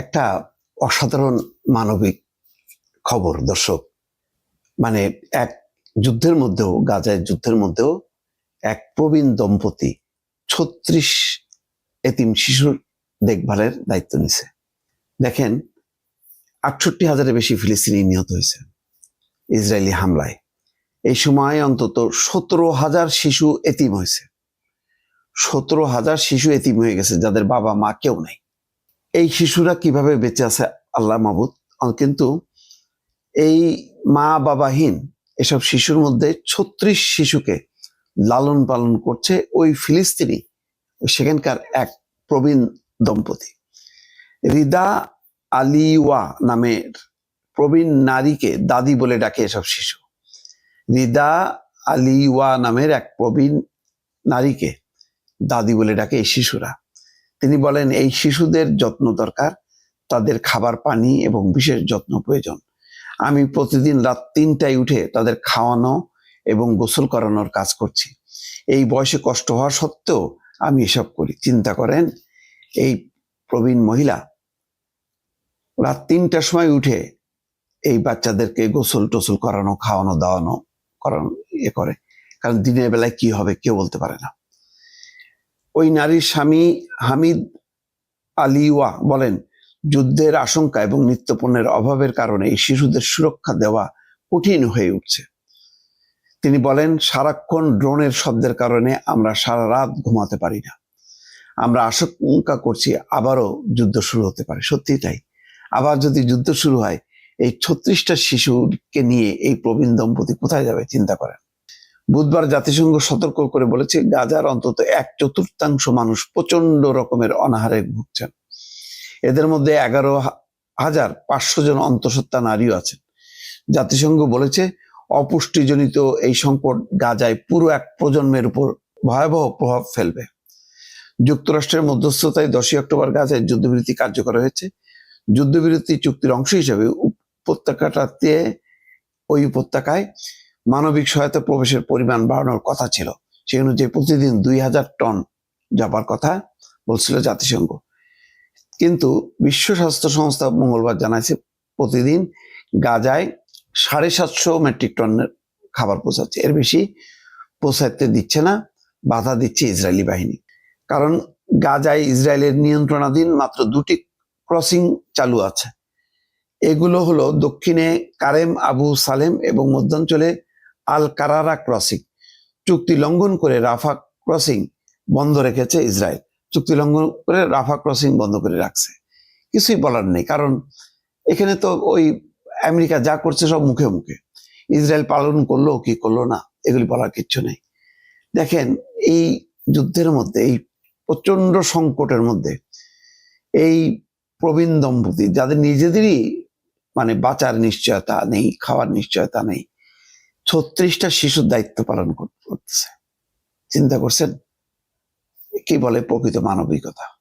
একটা অসাধারণ মানবিক খবর, দর্শক। মানে এক যুদ্ধের মধ্যেও, গাজায় যুদ্ধের মধ্যেও এক প্রবীণ দম্পতি ছত্রিশ এতিম শিশুর দেখভালের দায়িত্ব নিছে। দেখেন, আটষট্টি হাজারের বেশি ফিলিস্তিনি নিহত হয়েছে ইসরায়েলি হামলায়। এই সময় অন্তত সতেরো হাজার শিশু এতিম হয়েছে। সতেরো হাজার শিশু এতিম হয়ে গেছে, যাদের বাবা মা কেউ নেই। এই শিশুরা কীভাবে বেঁচে আছে আল্লাহ মাহবুদ কিন্তু এই মা বাবাহীন এসব শিশুর মধ্যে ছত্রিশ শিশুকে লালন পালন করছে ওই ফিলিস্তিনি, সেখানকার এক প্রবীণ দম্পতি। রিদা আলিওয়া নামের প্রবীণ নারীকে দাদি বলে ডাকে এসব শিশু। রিদা আলিওয়া নামের এক প্রবীণ নারীকে দাদি বলে ডাকে এই শিশুরা। তিনি বলেন, এই শিশুদের যত্ন দরকার। তাদের খাবার, পানি এবং বিশেষ যত্ন প্রয়োজন। আমি প্রতিদিন রাত তিনটায় উঠে তাদের খাওয়ানো এবং গোসল করানোর কাজ করছি। এই বয়সে কষ্ট হওয়া সত্ত্বেও আমি এসব করি। চিন্তা করেন, এই প্রবীণ মহিলা রাত তিনটার সময় উঠে এই বাচ্চাদেরকে গোসল টোসল করানো, খাওয়ানো, দাওয়ানো, করানো ইয়ে করে। কারণ দিনের বেলায় কি হবে কেউ বলতে পারে না। ওই নারীর স্বামী হামিদ আলিওয়া বলেন, যুদ্ধের আশঙ্কা এবং নিত্যপণ্যের অভাবের কারণে এই শিশুদের সুরক্ষা দেওয়া কঠিন হয়ে উঠছে। তিনি বলেন, সারাক্ষণ ড্রোনের শব্দের কারণে আমরা সারা রাত ঘুমাতে পারি না। আমরা আশঙ্কা করছি আবারও যুদ্ধ শুরু হতে পারে। সত্যি তাই। আবার যদি যুদ্ধ শুরু হয়, এই ছত্রিশটা শিশুকে নিয়ে এই প্রবীণ দম্পতি কোথায় যাবে, চিন্তা করেন? বুধবার জাতিসংঘ সতর্ক করে বলেছে, গাজার অন্তত এক চতুর্থাংশ মানুষ প্রচণ্ড রকমের অনাহারে ভুগছেন। এদের মধ্যে এগারো হাজার পাঁচশো জন অন্তঃসত্ত্বা নারীও আছেন। জাতিসংঘ বলেছে, অপুষ্টিজনিত এই সংকট গাজায় পুরো এক প্রজন্মের উপর ভয়াবহ প্রভাব ফেলবে। যুক্তরাষ্ট্রের মধ্যস্থতায় দশই অক্টোবর গাজায় যুদ্ধবিরতি কার্যকর হয়েছে। যুদ্ধবিরতি চুক্তির অংশ হিসেবে উপত্যকাটাতে, ওই উপত্যকায় মানবিক সহায়তা প্রবেশের পরিমাণ বাড়ানোর কথা ছিল। সেই অনুযায়ী প্রতিদিন দুই হাজার টন যাবার কথা বলছিল জাতিসংঘ। কিন্তু বিশ্ব স্বাস্থ্য সংস্থা মঙ্গলবার জানাইছে, প্রতিদিন গাজায় সাড়ে সাতশো মেট্রিক টনের খাবার পৌঁছাচ্ছে। এর বেশি পৌঁছাতে দিচ্ছে না, বাধা দিচ্ছে ইসরায়েলি বাহিনী। কারণ গাজায় ইসরায়েলের নিয়ন্ত্রণাধীন মাত্র দুটি ক্রসিং চালু আছে। এগুলো হলো দক্ষিণে কারেম আবু সালেম এবং মধ্যাঞ্চলে আল কারারা ক্রসিং। চুক্তি লঙ্ঘন করে রাফা ক্রসিং বন্ধ রেখেছে ইসরায়েল। চুক্তি লঙ্ঘন করে রাফা ক্রসিং বন্ধ করে রাখছে। কিছুই বলার নেই, কারণ এখানে তো ওই আমেরিকা যা করছে সব মুখে মুখে। ইসরায়েল পালন করল কি করল না, এগুলি বলার কিচ্ছু নেই। দেখেন, এই যুদ্ধের মধ্যে, এই প্রচণ্ড সংকটের মধ্যে, এই প্রবীণ দম্পতি, যাদের নিজেদেরই মানে বাঁচার নিশ্চয়তা নেই, খাওয়ার নিশ্চয়তা নেই ছত্রিশটা শিশুর দায়িত্ব পালন করতেছে। চিন্তা করছেন কি বলে প্রকৃত মানবিকতা?